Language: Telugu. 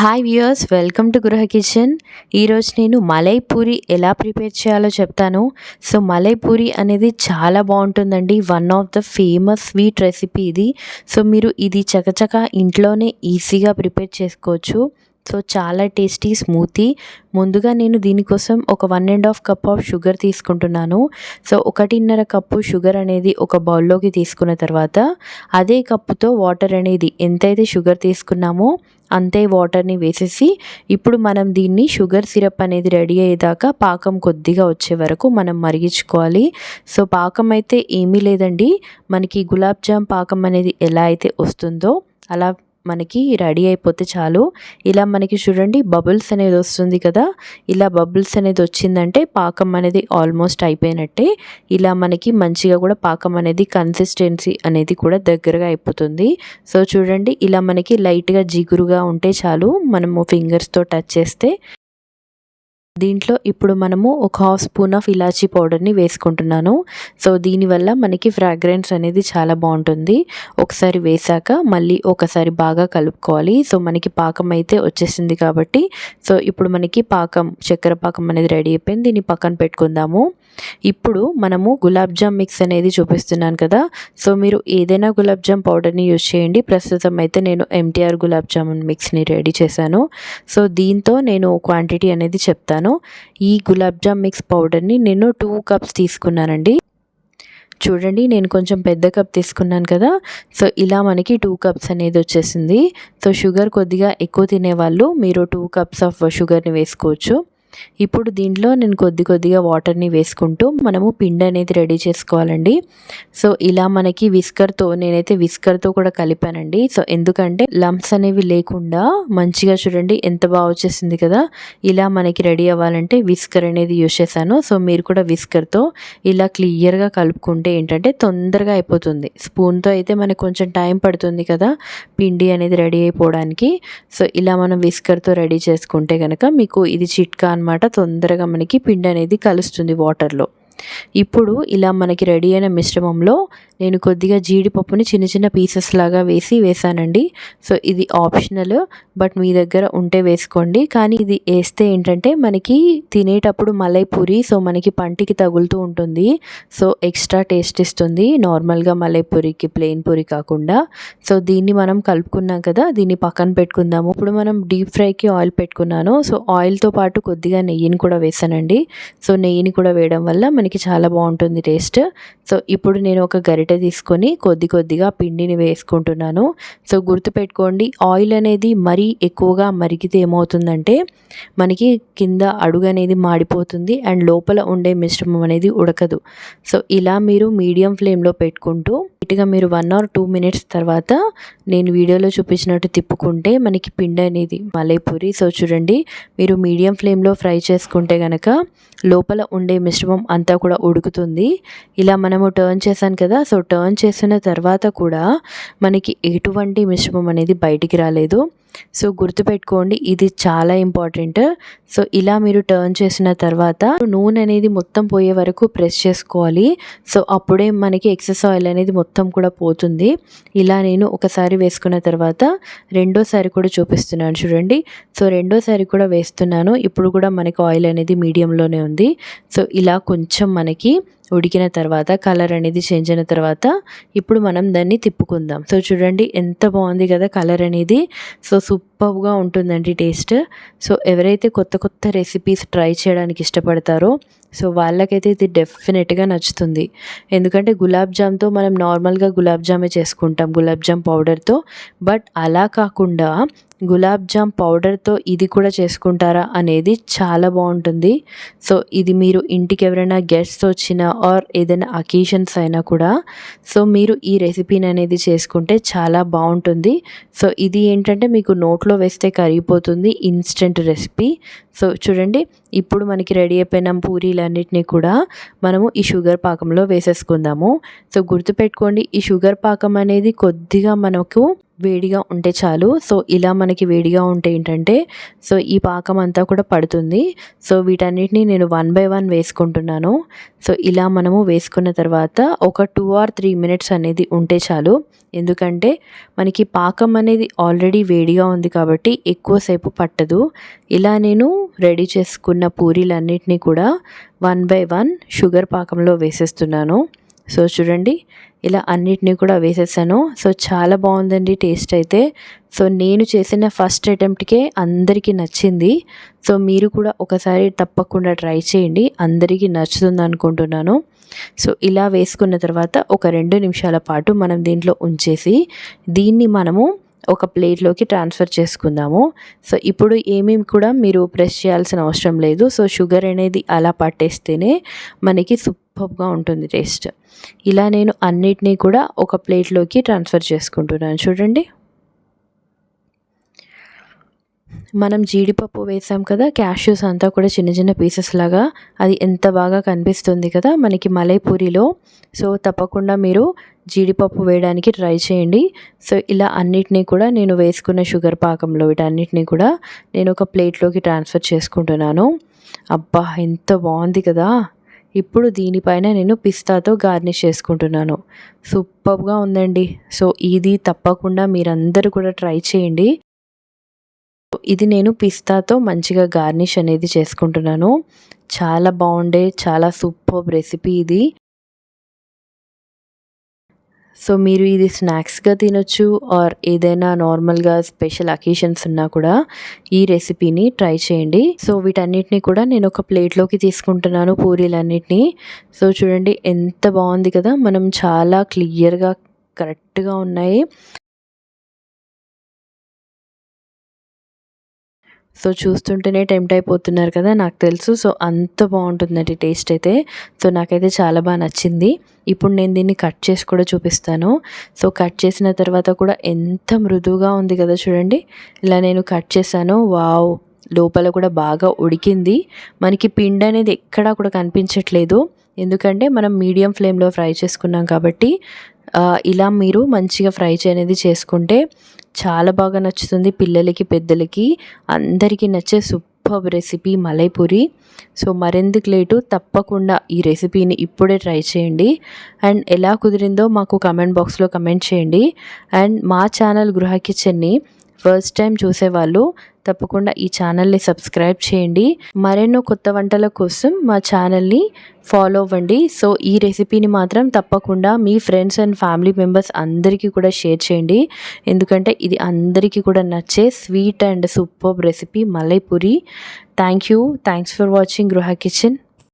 Hi viewers welcome to Gruha kitchen ఈరోజు నేను మలై పూరి ఎలా ప్రిపేర్ చేయాలో చెప్తాను. సో మలై పూరి అనేది చాలా బాగుంటుందండి. One of the famous sweet recipe ఇది. సో మీరు ఇది చకచక ఇంట్లోనే ఈజీగా ప్రిపేర్ చేసుకోవచ్చు. సో చాలా టేస్టీ స్మూతీ. ముందుగా నేను దీనికోసం ఒక one and half cup of sugar తీసుకుంటున్నాను. సో ఒకటిన్నర కప్పు షుగర్ అనేది ఒక బౌల్లోకి తీసుకున్న తర్వాత అదే కప్పుతో వాటర్ అనేది ఎంతైతే షుగర్ తీసుకున్నామో అంతే వాటర్ని వేసేసి ఇప్పుడు మనం దీన్ని షుగర్ సిరప్ అనేది రెడీ అయ్యేదాకా పాకం కొద్దిగా వచ్చే వరకు మనం మరిగించుకోవాలి. సో పాకం అయితే ఏమీ లేదండి. మనకి గులాబ్ జామ్ పాకం అనేది ఎలా అయితే వస్తుందో అలా మనకి రెడీ అయిపోతే చాలు. ఇలా మనకి చూడండి బబుల్స్ అనేది వస్తుంది కదా. ఇలా బబుల్స్ అనేది వచ్చిందంటే పాకం అనేది ఆల్మోస్ట్ అయిపోయినట్టే. ఇలా మనకి మంచిగా కూడా పాకం అనేది కన్సిస్టెన్సీ అనేది కూడా దగ్గరగా అయిపోతుంది. సో చూడండి ఇలా మనకి లైట్గా జిగురుగా ఉంటే చాలు మనము ఫింగర్స్తో టచ్ చేస్తే దీంట్లో ఇప్పుడు మనము ఒక హాఫ్ స్పూన్ ఆఫ్ ఇలాచీ పౌడర్ని వేసుకుంటున్నాను. సో దీనివల్ల మనకి ఫ్రాగ్రెన్స్ అనేది చాలా బాగుంటుంది. ఒకసారి వేసాక మళ్ళీ ఒకసారి బాగా కలుపుకోవాలి. సో మనకి పాకం అయితే వచ్చేసింది కాబట్టి సో ఇప్పుడు మనకి పాకం చక్కెర పాకం అనేది రెడీ అయిపోయింది. దీన్ని పక్కన పెట్టుకుందాము. ఇప్పుడు మనము గులాబ్ జామ్ మిక్స్ అనేది చూపిస్తున్నాను కదా. సో మీరు ఏదైనా గులాబ్ జామ్ పౌడర్ని యూజ్ చేయండి. ప్రస్తుతం అయితే నేను ఎంటీఆర్ గులాబ్ జామున్ మిక్స్ని రెడీ చేశాను. సో దీంతో నేను క్వాంటిటీ అనేది చెప్తాను. ఈ గులాబ్ జామ్ మిక్స్ పౌడర్ని నేను టూ కప్స్ తీసుకున్నానండి. చూడండి నేను కొంచెం పెద్ద కప్ తీసుకున్నాను కదా. సో ఇలా మనకి టూ కప్స్ అనేది వచ్చేసింది. సో షుగర్ కొద్దిగా ఎక్కువ తినేవాళ్ళు మీరు టూ కప్స్ ఆఫ్ షుగర్ని వేసుకోవచ్చు. ఇప్పుడు దీంట్లో నేను కొద్ది కొద్దిగా వాటర్ని వేసుకుంటూ మనము పిండి అనేది రెడీ చేసుకోవాలండి. సో ఇలా మనకి విస్కర్తో నేనైతే విస్కర్తో కూడా కలిపానండి. సో ఎందుకంటే లంప్స్ అనేవి లేకుండా మంచిగా చూడండి ఎంత బాగా వచ్చేసింది కదా. ఇలా మనకి రెడీ అవ్వాలంటే విస్కర్ అనేది యూజ్ చేశాను. సో మీరు కూడా విస్కర్తో ఇలా క్లియర్గా కలుపుకుంటే ఏంటంటే తొందరగా అయిపోతుంది. స్పూన్తో అయితే మనకు కొంచెం టైం పడుతుంది కదా పిండి అనేది రెడీ అయిపోవడానికి. సో ఇలా మనం విస్కర్తో రెడీ చేసుకుంటే కనుక మీకు ఇది చిట్కా అనమాట తొందరగా మనకి పిండి అనేది కలుస్తుంది వాటర్లో ఇప్పుడు ఇలా మనకి రెడీ అయిన మిశ్రమంలో నేను కొద్దిగా జీడిపప్పుని చిన్న చిన్న పీసెస్ లాగా వేసి వేసానండి. సో ఇది ఆప్షనల్ బట్ మీ దగ్గర ఉంటే వేసుకోండి. కానీ ఇది వేస్తే ఏంటంటే మనకి తినేటప్పుడు మలై పూరి సో మనకి పంటికి తగులుతూ ఉంటుంది. సో ఎక్స్ట్రా టేస్ట్ ఇస్తుంది. నార్మల్గా మలై పూరికి ప్లెయిన్ పూరి కాకుండా. సో దీన్ని మనం కలుపుకున్నాం కదా దీన్ని పక్కన పెట్టుకుందాము. ఇప్పుడు మనం డీప్ ఫ్రైకి ఆయిల్ పెట్టుకున్నాను. సో ఆయిల్తో పాటు కొద్దిగా నెయ్యిని కూడా వేసానండి. సో నెయ్యిని కూడా వేయడం వల్ల మనకి చాలా బాగుంటుంది టేస్ట్ సో ఇప్పుడు నేను ఒక గరిటె తీసుకొని కొద్ది కొద్దిగా పిండిని వేసుకుంటున్నాను. సో గుర్తుపెట్టుకోండి ఆయిల్ అనేది మరీ ఎక్కువగా మరిగితే ఏమవుతుందంటే మనకి కింద అడుగు అనేది మాడిపోతుంది అండ్ లోపల ఉండే మిశ్రమం అనేది ఉడకదు. సో ఇలా మీరు మీడియం ఫ్లేమ్లో పెట్టుకుంటూ నీట్గా మీరు వన్ ఆర్ టూ మినిట్స్ తర్వాత నేను వీడియోలో చూపించినట్టు తిప్పుకుంటే మనకి పిండి అనేది మలైపూరి. సో చూడండి మీరు మీడియం ఫ్లేమ్లో ఫ్రై చేసుకుంటే కనుక లోపల ఉండే మిశ్రమం అంతా కూడా ఉడుకుతుంది. ఇలా మనము టర్న్ చేశాను కదా సో టర్న్ చేసిన తర్వాత కూడా మనకి ఎటువంటి మిశ్రమం అనేది బయటికి రాలేదు. సో గుర్తుపెట్టుకోండి ఇది చాలా ఇంపార్టెంట్. సో ఇలా మీరు టర్న్ చేసిన తర్వాత నూనె అనేది మొత్తం పోయే వరకు ప్రెస్ చేసుకోవాలి. సో అప్పుడే మనకి ఎక్సెస్ ఆయిల్ అనేది మొత్తం కూడా పోతుంది. ఇలా నేను ఒకసారి వేసుకున్న తర్వాత రెండోసారి కూడా చూపిస్తున్నాను చూడండి. సో రెండోసారి కూడా వేస్తున్నాను. ఇప్పుడు కూడా మనకి ఆయిల్ అనేది మీడియంలోనే ఉంది. సో ఇలా కొంచెం మనకి ఉడికిన తర్వాత కలర్ అనేది చేంజ్ అయిన తర్వాత ఇప్పుడు మనం దాన్ని తిప్పుకుందాం. సో చూడండి ఎంత బాగుంది కదా కలర్ అనేది. సో సూపర్గా ఉంటుందండి టేస్ట్. సో ఎవరైతే కొత్త కొత్త రెసిపీస్ ట్రై చేయడానికి ఇష్టపడతారో సో వాళ్ళకైతే ఇది డెఫినెట్గా నచ్చుతుంది. ఎందుకంటే గులాబ్ జామ్తో మనం నార్మల్గా గులాబ్ జామే చేసుకుంటాం గులాబ్ జామ్ పౌడర్తో బట్ అలా కాకుండా గులాబ్ జామ్ పౌడర్తో ఇది కూడా చేసుకుంటారా అనేది చాలా బాగుంటుంది. సో ఇది మీరు ఇంటికి ఎవరైనా గెస్ట్స్ వచ్చినా ఆర్ ఏదైనా అకేషన్స్ అయినా కూడా సో మీరు ఈ రెసిపీని అనేది చేసుకుంటే చాలా బాగుంటుంది. సో ఇది ఏంటంటే మీకు నోట్లో వేస్తే కరిగిపోతుంది ఇన్స్టెంట్ రెసిపీ. సో చూడండి ఇప్పుడు మనకి రెడీ అయిపోయిన పూరీలన్నిటిని కూడా మనము ఈ షుగర్ పాకంలో వేసేసుకుందాము. సో గుర్తుపెట్టుకోండి ఈ షుగర్ పాకం అనేది కొద్దిగా మనకు వేడిగా ఉంటే చాలు. సో ఇలా మనకి వేడిగా ఉంటే ఏంటంటే సో ఈ పాకం అంతా కూడా పడుతుంది. సో వీటన్నిటిని నేను వన్ బై వన్ వేసుకుంటున్నాను. సో ఇలా మనము వేసుకున్న తర్వాత ఒక టూ ఆర్ త్రీ మినిట్స్ అనేది ఉంటే చాలు. ఎందుకంటే మనకి పాకం అనేది ఆల్రెడీ వేడిగా ఉంది కాబట్టి ఎక్కువసేపు పట్టదు. ఇలా నేను రెడీ చేసుకున్న పూరీలన్నిటినీ కూడా వన్ బై వన్ షుగర్ పాకంలో వేసేస్తున్నాను. సో చూడండి ఇలా అన్నిటినీ కూడా వేసేసాను. సో చాలా బాగుందండి టేస్ట్ అయితే. సో నేను చేసిన ఫస్ట్ అటెంప్ట్కే అందరికీ నచ్చింది. సో మీరు కూడా ఒకసారి తప్పకుండా ట్రై చేయండి. అందరికీ నచ్చుతుంది అనుకుంటున్నాను. సో ఇలా వేసుకున్న తర్వాత ఒక రెండు నిమిషాల పాటు మనం దీంట్లో ఉంచేసి దీన్ని మనము ఒక ప్లేట్లోకి ట్రాన్స్ఫర్ చేసుకుందాము. సో ఇప్పుడు ఏమేమి కూడా మీరు ప్రెస్ చేయాల్సిన అవసరం లేదు. సో షుగర్ అనేది అలా పట్టేస్తేనే మనకి సూపర్గా ఉంటుంది టేస్ట్. ఇలా నేను అన్నిటినీ కూడా ఒక ప్లేట్లోకి ట్రాన్స్ఫర్ చేసుకుంటున్నాను. చూడండి. మనం జీడిపప్పు వేసాం కదా క్యాష్యూస్ అంతా కూడా చిన్న చిన్న పీసెస్ లాగా అది ఎంత బాగా కనిపిస్తుంది కదా మనకి మలైపూరిలో. సో తప్పకుండా మీరు జీడిపప్పు వేయడానికి ట్రై చేయండి. సో ఇలా అన్నిటినీ కూడా నేను వేసుకున్న షుగర్ పాకంలో వీటన్నిటిని కూడా నేను ఒక ప్లేట్లోకి ట్రాన్స్ఫర్ చేసుకుంటున్నాను. అబ్బా ఎంత బాగుంది కదా! ఇప్పుడు దీనిపైన నేను పిస్తాతో గార్నిష్ చేసుకుంటున్నాను. సూపర్గా ఉందండి. సో ఇది తప్పకుండా మీరందరూ కూడా ట్రై చేయండి. ఇది నేను పిస్తాతో మంచిగా గార్నిష్ అనేది చేసుకుంటున్నాను. చాలా బాగుండే చాలా సూపర్ రెసిపీ ఇది. సో మీరు ఇది స్నాక్స్గా తినొచ్చు ఆర్ ఏదైనా నార్మల్గా స్పెషల్ అకేషన్స్ ఉన్నా కూడా ఈ రెసిపీని ట్రై చేయండి. సో వీటన్నిటిని కూడా నేను ఒక ప్లేట్లోకి తీసుకుంటున్నాను పూరీలన్నిటినీ. సో చూడండి ఎంత బాగుంది కదా మనం చాలా క్లియర్గా కరెక్ట్గా ఉన్నాయి. సో చూస్తుంటేనే టెంప్ట్ అయిపోతున్నారు కదా నాకు తెలుసు. సో అంత బాగుంటుందండి టేస్ట్ అయితే. సో నాకైతే చాలా బాగా నచ్చింది. ఇప్పుడు నేను దీన్ని కట్ చేసి కూడా చూపిస్తాను. సో కట్ చేసిన తర్వాత కూడా ఎంత మృదువుగా ఉంది కదా చూడండి. ఇలా నేను కట్ చేశాను. వావ్! లోపల కూడా బాగా ఉడికింది. మనకి పిండి అనేది ఎక్కడా కూడా కనిపించట్లేదు. ఎందుకంటే మనం మీడియం ఫ్లేమ్లో ఫ్రై చేసుకున్నాం కాబట్టి ఇలా మీరు మంచిగా ఫ్రై అనేది చేసుకుంటే చాలా బాగా నచ్చుతుంది పిల్లలకి పెద్దలకి. అందరికీ నచ్చే సూపర్ రెసిపీ మలైపూరి. సో మరెందుకు లేటు తప్పకుండా ఈ రెసిపీని ఇప్పుడే ట్రై చేయండి. అండ్ ఎలా కుదిరిందో మాకు కమెంట్ బాక్స్లో కమెంట్ చేయండి. అండ్ మా ఛానల్ గృహ కిచెన్ని ఫస్ట్ టైం చూసేవాళ్ళు తప్పకుండా ఈ ఛానల్ని సబ్స్క్రైబ్ చేయండి. మరెన్నో కొత్త వంటల కోసం మా ఛానల్ని ఫాలో అవ్వండి. సో ఈ రెసిపీని మాత్రం తప్పకుండా మీ ఫ్రెండ్స్ అండ్ ఫ్యామిలీ మెంబర్స్ అందరికీ కూడా షేర్ చేయండి. ఎందుకంటే ఇది అందరికీ కూడా నచ్చే sweet and super recipe malai puri. Thank you. Thanks for watching Gruha kitchen.